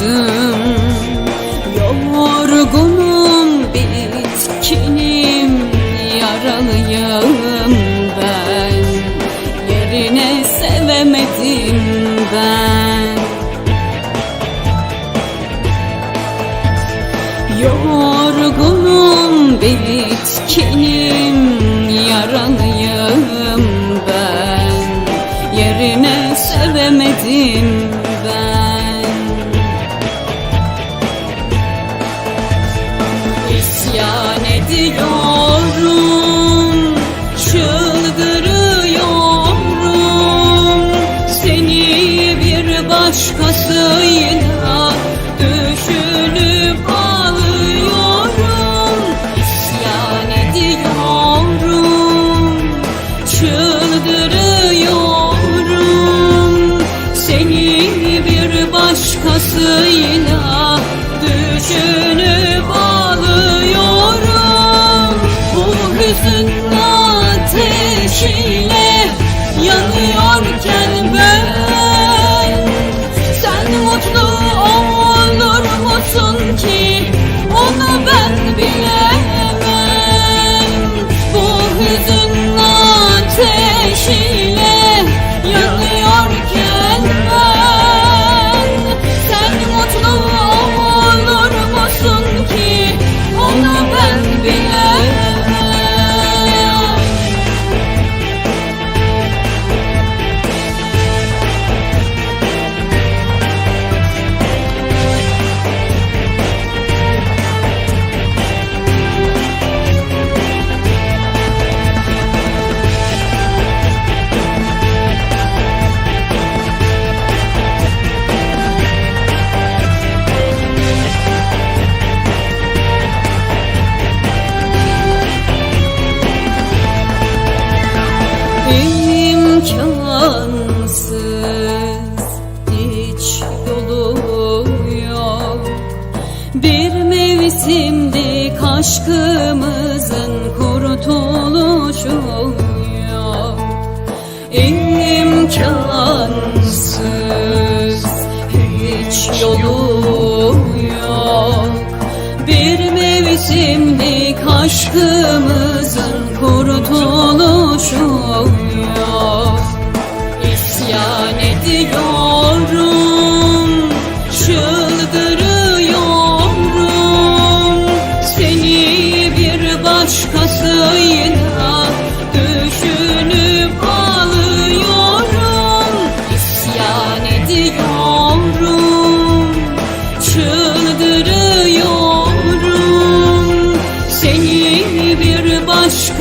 kaldım Yorgunum bitkinim yaralıyım ben. Yerine sevemedim ben. Yorgunum bitkinim yaralı isyan ediyor aşkımızın kurtuluşu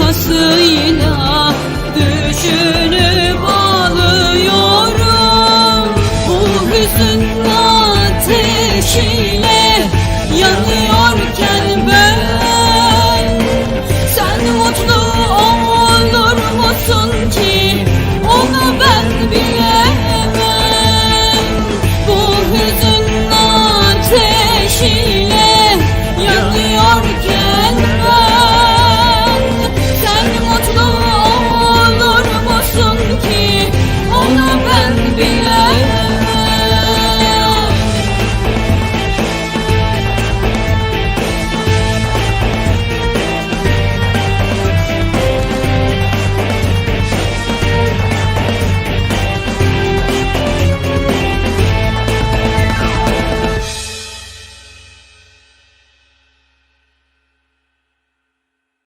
nasıl